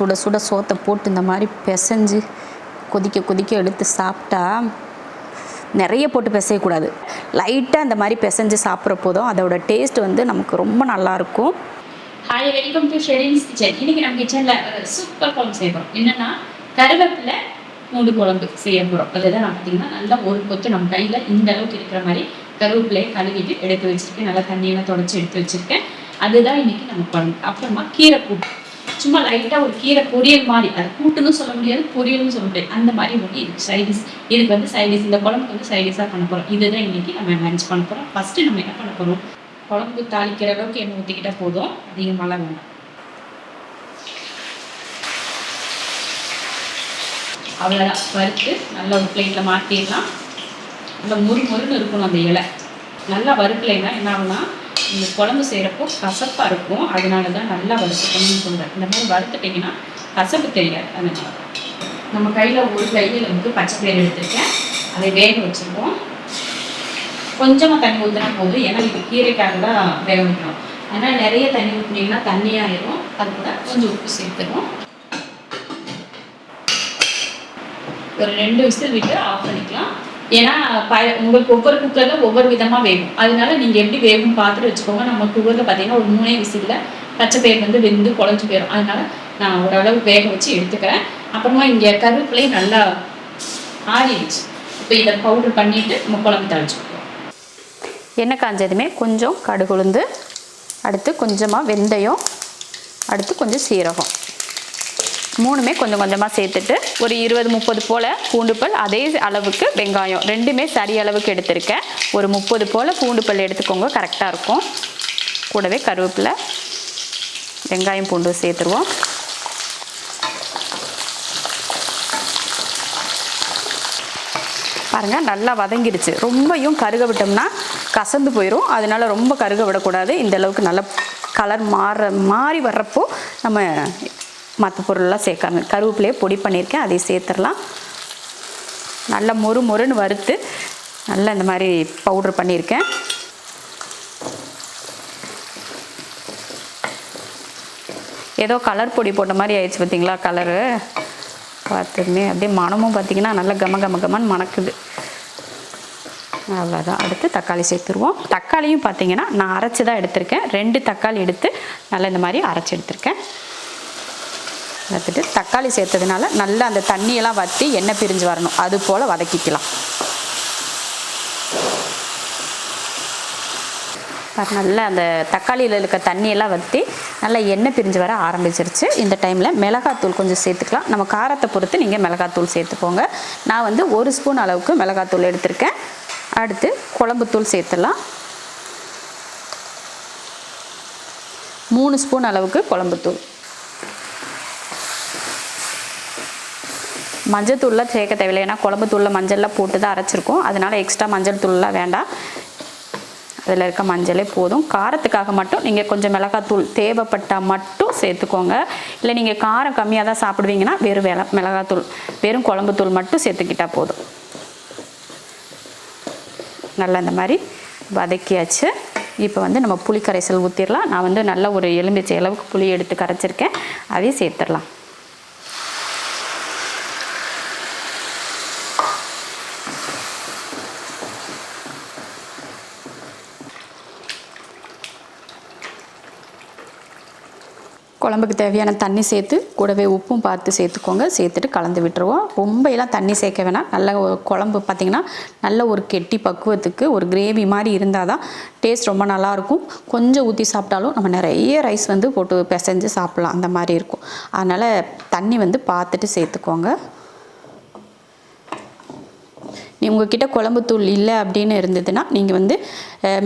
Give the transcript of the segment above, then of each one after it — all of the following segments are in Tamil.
சுட சுட சோத்தை போட்டு இந்த மாதிரி பிசைஞ்சு கொதிக்க கொதிக்க எடுத்து சாப்பிட்டா நிறைய போட்டு பிசையக்கூடாது. லைட்டாக இந்த மாதிரி பிசைஞ்சு சாப்பிட்ற போதும் அதோட டேஸ்ட் வந்து நமக்கு ரொம்ப நல்லாயிருக்கும் hi welcome to Sherin's kitchen இன்னைக்கு நம்ம கிச்சனில் சூப்பர் குழம்பு செய்ய போகிறோம் என்னென்னா கருவேப்பிலை மூடு குழம்பு செய்ய போகிறோம் அதுதான் நான் பார்த்தீங்கன்னா நல்லா ஒரு கொத்து நம்ம கையில் இந்த அளவுக்கு இருக்கிற மாதிரி கருவேப்பிலையை கழுவிட்டு எடுத்து வச்சுருக்கேன். நல்லா தண்ணியெல்லாம் தொடச்சி எடுத்து வச்சுருக்கேன். அதுதான் இன்னைக்கு நம்ம குழம்பு. அப்புறமா கீரை கூட்டு சும்மா லைட்டாக ஒரு கீரை பொரியல் மாதிரி அது கூட்டுன்னு சொல்ல முடியாது பொரியல்னு சொல்ல முடியாது. அந்த மாதிரி ஒன்று இதுக்கு சைடிஸ் இதுக்கு வந்து சைடிஸ் இந்த குழம்புக்கு வந்து சைடிஸாக பண்ண போகிறோம் இதுதான் இன்னைக்கு நம்ம மேனேஜ் பண்ண போகிறோம் ஃபஸ்ட்டு நம்ம என்ன பண்ண போகிறோம் குழம்பு தாளிக்கிற அளவுக்கு எண்ணெய் ஊற்றிக்கிட்டால் போதும். அதிகமாகலாம் வேணும். அவ்வளோதான் வறுத்து நல்ல ஒரு பிளேட்டில் மாற்றிடலாம் நல்லா முறு முறுன்னு இருக்கணும் அந்த இலை. நல்லா வறுக்கலைன்னா என்ன ஆகுனா இந்த குழம்பு செய்கிறப்போ கசப்பாக இருக்கும். அதனால தான் நல்லா வறுத்துக்கணும்னு சொல்கிறேன் இந்த மாதிரி வறுத்துட்டிங்கன்னா கசப்பு தெரியாது. அதனால நம்ம கையில் ஒரு கையில் வந்து பச்சை பயிர் எடுத்துருக்கேன். அதை வேக வச்சுருக்கோம். கொஞ்சமாக தண்ணி ஊற்றினா போதும். ஏன்னா இது கீரைக்காக தான் வேக வைக்கணும் அதனால் நிறைய தண்ணி ஊற்றினீங்கன்னா தண்ணியாயிரும் அது கூட கொஞ்சம் உப்பு சேர்த்துருவோம். ஒரு ரெண்டு விசில் விட்டு ஆஃப் பண்ணிக்கலாம். ஏன்னா உங்களுக்கு ஒவ்வொரு குக்கரில் ஒவ்வொரு விதமாக வேகும். அதனால நீங்கள் எப்படி வேகும் பார்த்துட்டு வச்சுக்கோங்க. நம்ம குக்கரில் பார்த்தீங்கன்னா ஒரு மூணே விசிலில் பச்சை பயிர் வந்து வெந்து குழஞ்சி போயிடும் அதனால நான் ஓரளவு வேக வச்சு எடுத்துக்கிறேன். அப்புறமா இங்கே கருவேப்பிலையும் நல்லா ஆறிடுச்சு. இப்போ இதை பவுடர் பண்ணிவிட்டு நம்ம குழம்பு தழிச்சுக்கோம் எண்ணெய் காஞ்சதுமே கொஞ்சம் கடுகுளுந்து அடுத்து கொஞ்சமாக வெந்தயம் அடுத்து கொஞ்சம் சீரகம். மூணுமே கொஞ்சம் கொஞ்சமாக சேர்த்துட்டு ஒரு இருபது முப்பது போல் பூண்டுப்பல் அதே அளவுக்கு வெங்காயம். ரெண்டுமே சரி அளவுக்கு எடுத்திருக்கேன். ஒரு முப்பது போல் பூண்டுப்பல் எடுத்துக்கோங்க கரெக்டாக இருக்கும். கூடவே கருவேப்பிலை வெங்காயம் பூண்டு சேர்த்துருவோம். பாருங்கள் நல்லா வதங்கிடுச்சு. ரொம்பையும் கருக விட்டோம்னா கசந்து போயிடும் அதனால ரொம்ப கருக விடக்கூடாது. இந்த அளவுக்கு நல்லா கலர் மாற மாறி வர்றப்போ நம்ம மற்ற பொருளெலாம் சேர்க்காம கருவேப்பிலையே பொடி பண்ணியிருக்கேன் அதை சேர்த்துடலாம். நல்லா மொறு மொறுன்னு வறுத்து நல்லா இந்த மாதிரி பவுட்ரு பண்ணியிருக்கேன். ஏதோ கலர் பொடி போட்ட மாதிரி ஆயிடுச்சு பார்த்தீங்களா கலரு? பார்த்துமே அப்படியே மனமும் பார்த்தீங்கன்னா நல்லா கம கம கமன்னு மணக்குது. அவ்வளோதான் அடுத்து தக்காளி சேர்த்துருவோம். தக்காளியும் பார்த்தீங்கன்னா நான் அரைச்சி தான் எடுத்திருக்கேன். ரெண்டு தக்காளி எடுத்து நல்லா இந்த மாதிரி அரைச்சி எடுத்திருக்கேன். வறுத்துட்டு தக்காளி சேர்த்ததுனால நல்லா அந்த தண்ணியெல்லாம் வற்றி எண்ணெய் பிரிஞ்சு வரணும். அது போல் வதக்கிக்கலாம். நல்லா அந்த தக்காளியில் இருக்க தண்ணியெல்லாம் வற்றி நல்லா எண்ணெய் பிரிஞ்சு வர ஆரம்பிச்சிருச்சு. இந்த டைமில் மிளகாத்தூள் கொஞ்சம் சேர்த்துக்கலாம். நம்ம காரத்தை பொறுத்து நீங்கள் மிளகாத்தூள் சேர்த்துக்கோங்க. நான் வந்து ஒரு ஸ்பூன் அளவுக்கு மிளகாத்தூள் எடுத்திருக்கேன். அடுத்து குழம்புத்தூள் சேர்த்துடலாம். மூணு ஸ்பூன் அளவுக்கு குழம்புத்தூள் மஞ்சள் தூள்லாம் சேர்க்க தேவையில்லை. ஏன்னா குழம்பு தூளில் மஞ்சள்லாம் போட்டு தான் அரைச்சிருக்கோம். அதனால் எக்ஸ்ட்ரா மஞ்சள் தூள்லாம் வேண்டாம். அதில் இருக்க மஞ்சளே போதும். காரத்துக்காக மட்டும் நீங்கள் கொஞ்சம் மிளகாத்தூள் தேவைப்பட்டால் மட்டும் சேர்த்துக்கோங்க. இல்லை நீங்கள் காரம் கம்மியாக தான் சாப்பிடுவீங்கன்னா வெறும் வெள மிளகாத்தூள் வெறும் குழம்பு தூள் மட்டும் சேர்த்துக்கிட்டால் போதும். நல்லா இந்த மாதிரி வதக்கியாச்சு. இப்போ வந்து நம்ம புளி கரைசல் ஊற்றிடலாம் நான் வந்து நல்ல ஒரு எலும்பிச்சை அளவுக்கு புளி எடுத்து கரைச்சிருக்கேன். அதையும் சேர்த்துடலாம். குழம்புக்கு தேவையான தண்ணி சேர்த்து கூடவே உப்பும் பார்த்து சேர்த்துக்கோங்க. சேர்த்துட்டு கலந்து விட்டுருவோம். ரொம்ப எல்லாம் தண்ணி சேர்க்க வேணாம். நல்ல குழம்பு பார்த்திங்கன்னா நல்ல ஒரு கெட்டி பக்குவத்துக்கு ஒரு கிரேவி மாதிரி இருந்தால் தான் டேஸ்ட் ரொம்ப நல்லாயிருக்கும். கொஞ்சம் ஊற்றி சாப்பிட்டாலும் நம்ம நிறைய ரைஸ் வந்து போட்டு பிசைஞ்சு சாப்பிட்லாம். அந்த மாதிரி இருக்கும். அதனால் தண்ணி வந்து பார்த்துட்டு சேர்த்துக்கோங்க. நீ உங்ககிட்ட குழம்புத்தூள் இல்லை அப்படின்னு இருந்ததுன்னா நீங்கள் வந்து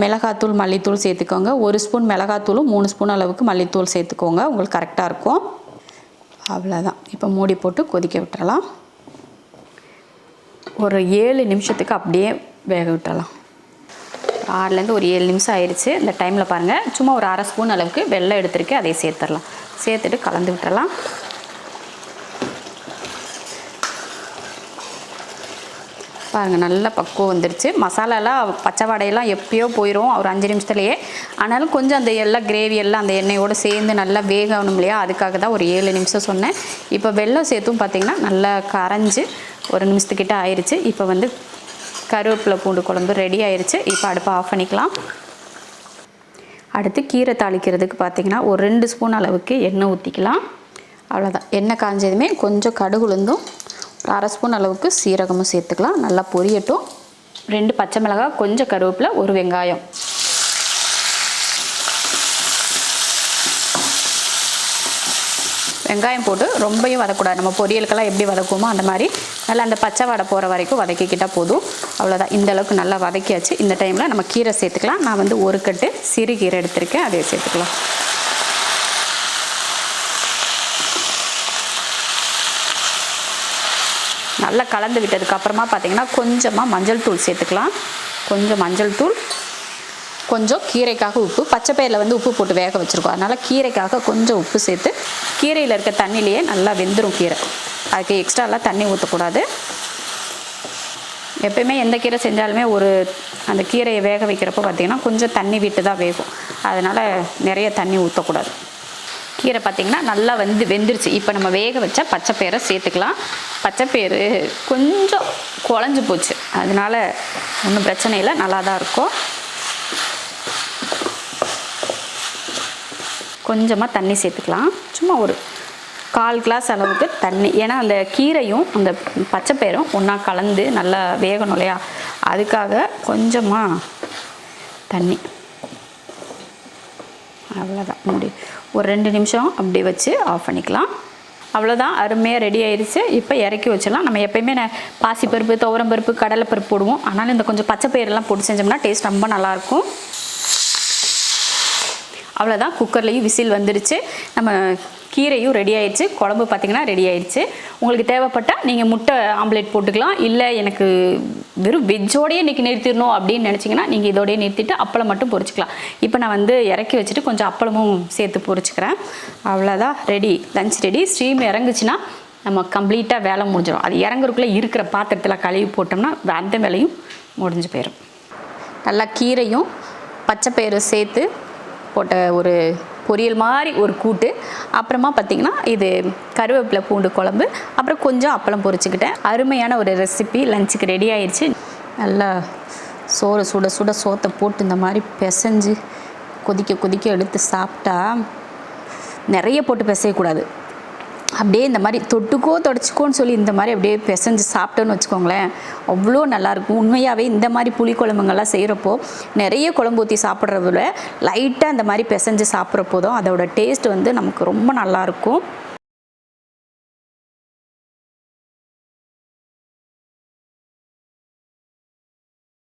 மிளகாத்தூள் மல்லித்தூள் சேர்த்துக்கோங்க. ஒரு ஸ்பூன் மிளகாத்தூளும் மூணு ஸ்பூன் அளவுக்கு மல்லித்தூள் சேர்த்துக்கோங்க. உங்களுக்கு கரெக்டாக இருக்கும். அவ்வளோதான் இப்போ மூடி போட்டு கொதிக்க விட்டுறலாம். ஒரு ஏழு நிமிஷத்துக்கு அப்படியே வேக விட்டுறலாம். ஆறுலேருந்து ஒரு ஏழு நிமிஷம் ஆயிடுச்சு இந்த டைமில் பாருங்கள் சும்மா ஒரு அரை ஸ்பூன் அளவுக்கு வெள்ளம் எடுத்துருக்கு. அதை சேர்த்துடலாம். சேர்த்துட்டு கலந்து விட்டுறலாம். பாருங்கள் நல்லா பக்குவம் வந்துருச்சு. மசாலாலாம் பச்சை வடையெல்லாம் எப்பயோ போயிடும் ஒரு அஞ்சு நிமிஷத்துலேயே. ஆனாலும் கொஞ்சம் அந்த எல்லாம் கிரேவி எல்லாம் அந்த எண்ணெயோடு சேர்ந்து நல்லா வேகணும் இல்லையா? அதுக்காக தான் ஒரு ஏழு நிமிஷம் சொன்னேன். இப்போ வெள்ளம் சேர்த்தும் பார்த்திங்கன்னா நல்லா கரைஞ்சி ஒரு நிமிஷத்துக்கிட்ட ஆயிடுச்சு இப்போ வந்து கருவேப்பிலை பூண்டு குழம்பு ரெடி ஆயிடுச்சு இப்போ அடுப்பை ஆஃப் பண்ணிக்கலாம். அடுத்து கீரை தாளிக்கிறதுக்கு பார்த்திங்கன்னா ஒரு ரெண்டு ஸ்பூன் அளவுக்கு எண்ணெய் ஊற்றிக்கலாம் அவ்வளோதான் எண்ணெய் காஞ்சதுமே கொஞ்சம் கடுகுளுந்தும் அரை ஸ்பூன் அளவுக்கு சீரகமும் சேர்த்துக்கலாம். நல்லா பொரியட்டும். ரெண்டு பச்சை மிளகாய் கொஞ்சம் கருவேப்பிலை ஒரு வெங்காயம். வெங்காயம் போட்டு ரொம்பையும் வதக்கூடாது. நம்ம பொரியலுக்கெல்லாம் எப்படி வதக்குவோமோ அந்த மாதிரி. நல்லா அந்த பச்சை வடை போகிற வரைக்கும் வதக்கிக்கிட்டால் போதும். அவ்வளோதான் இந்த அளவுக்கு நல்லா வதக்கியாச்சு. இந்த டைமில் நம்ம கீரை சேர்த்துக்கலாம். நான் வந்து ஒரு கட்டு சிறு கீரை எடுத்திருக்கேன். அதை சேர்த்துக்கலாம். நல்லா கலந்து விட்டதுக்கு அப்புறமா பார்த்தீங்கன்னா கொஞ்சமாக மஞ்சள் தூள் சேர்த்துக்கலாம். கொஞ்சம் மஞ்சள் தூள் கொஞ்சம் கீரைக்காக உப்பு பச்சை பயிரில் வந்து உப்பு போட்டு வேக வச்சுருக்கோம். அதனால் கீரைக்காக கொஞ்சம் உப்பு சேர்த்து கீரையில் இருக்க தண்ணியிலேயே நல்லா வெந்துடும் கீரை. அதுக்கு எக்ஸ்ட்ராலாம் தண்ணி ஊற்றக்கூடாது எப்பயுமே எந்த கீரை செஞ்சாலுமே ஒரு அந்த கீரையை வேக வைக்கிறப்போ பார்த்திங்கன்னா கொஞ்சம் தண்ணி விட்டு தான் வேகும். அதனால் நிறைய தண்ணி ஊற்றக்கூடாது கீரை பார்த்திங்கன்னா நல்லா வந்து வெந்துருச்சு. இப்போ நம்ம வேக வச்ச பச்சைப்பயிரை சேர்த்துக்கலாம். பச்சைப்பயிறு கொஞ்சம் குழஞ்சி போச்சு. அதனால் ஒன்றும் பிரச்சனை இல்லை. நல்லா தான் இருக்கும். கொஞ்சமாக தண்ணி சேர்த்துக்கலாம். சும்மா ஒரு கால் கிளாஸ் அளவுக்கு தண்ணி. ஏன்னா அந்த கீரையும் அந்த பச்சைப்பயிரும் ஒன்றா கலந்து நல்லா வேகணும் இல்லையா? அதுக்காக கொஞ்சமாக தண்ணி. அவ்வளோதான் முடி ஒரு ரெண்டு நிமிஷம் அப்படி வச்சு ஆஃப் பண்ணிக்கலாம். அவ்வளோதான் அருமையாக ரெடி ஆயிடுச்சு இப்போ இறக்கி வச்சிடலாம். நம்ம எப்பயுமே நான் பாசிப்பருப்பு துவரம்பருப்பு கடலைப்பருப்பு போடுவோம். ஆனாலும் இந்த கொஞ்சம் பச்சை பயிரெல்லாம் போட்டு செஞ்சோம்னா டேஸ்ட் ரொம்ப நல்லாயிருக்கும் அவ்வளோதான் குக்கர்லேயும் விசில் வந்துடுச்சு நம்ம கீரையும் ரெடி ஆயிடுச்சு. குழம்பு பார்த்திங்கன்னா ரெடி ஆயிடுச்சு. உங்களுக்கு தேவைப்பட்டால் நீங்கள் முட்டை ஆம்லேட் போட்டுக்கலாம். இல்லை எனக்கு வெறும் வெஜ்ஜோடையே இன்றைக்கி நிறுத்திடணும் அப்படின்னு நினச்சிங்கன்னா நீங்கள் இதோடய நிறுத்திட்டு அப்பளம் மட்டும் பொரிச்சிக்கலாம். இப்போ நான் வந்து இறக்கி வச்சுட்டு கொஞ்சம் அப்பளமும் சேர்த்து பொரிச்சிக்கிறேன். அவ்வளோதான் ரெடி லஞ்ச் ரெடி ஸ்ட்ரீம் இறங்குச்சுன்னா நம்ம கம்ப்ளீட்டாக வேலை முடிஞ்சிடும். அது இறங்குறதுக்குள்ளே இருக்கிற பாத்திரத்தில் கழுவி போட்டோம்னா அந்த வேலையும் முடிஞ்சு போயிடும் நல்லா கீரையும் பச்சைப்பயிறு சேர்த்து போட்ட ஒரு பொரியல் மாதிரி ஒரு கூட்டு. அப்புறமா பார்த்திங்கன்னா இது கருவேப்பிலை பூண்டு குழம்பு. அப்புறம் கொஞ்சம் அப்பளம் பொரிச்சுக்கிட்டேன். அருமையான ஒரு ரெசிபி லஞ்சுக்கு ரெடி ஆயிடுச்சு நல்லா சோறு சுட சுட சோத்தை போட்டு இந்த மாதிரி பிசைஞ்சு கொதிக்க கொதிக்க எடுத்து சாப்பிட்டா நிறைய போட்டு பிசையக்கூடாது. அப்படியே இந்த மாதிரி தொட்டுக்கோ தொடச்சிக்கோன்னு சொல்லி இந்த மாதிரி அப்படியே பிசைஞ்சு சாப்பிட்டோன்னு வச்சுக்கோங்களேன். அவ்வளோ நல்லாயிருக்கும். உண்மையாகவே இந்த மாதிரி புளி குழம்புங்கள்லாம் செய்கிறப்போ நிறைய குழம்பு ஊற்றி சாப்பிட்றத லைட்டாக இந்த மாதிரி பிசைஞ்சு சாப்பிட்றப்போ தான் அதோட டேஸ்ட் வந்து நமக்கு ரொம்ப நல்லாயிருக்கும்.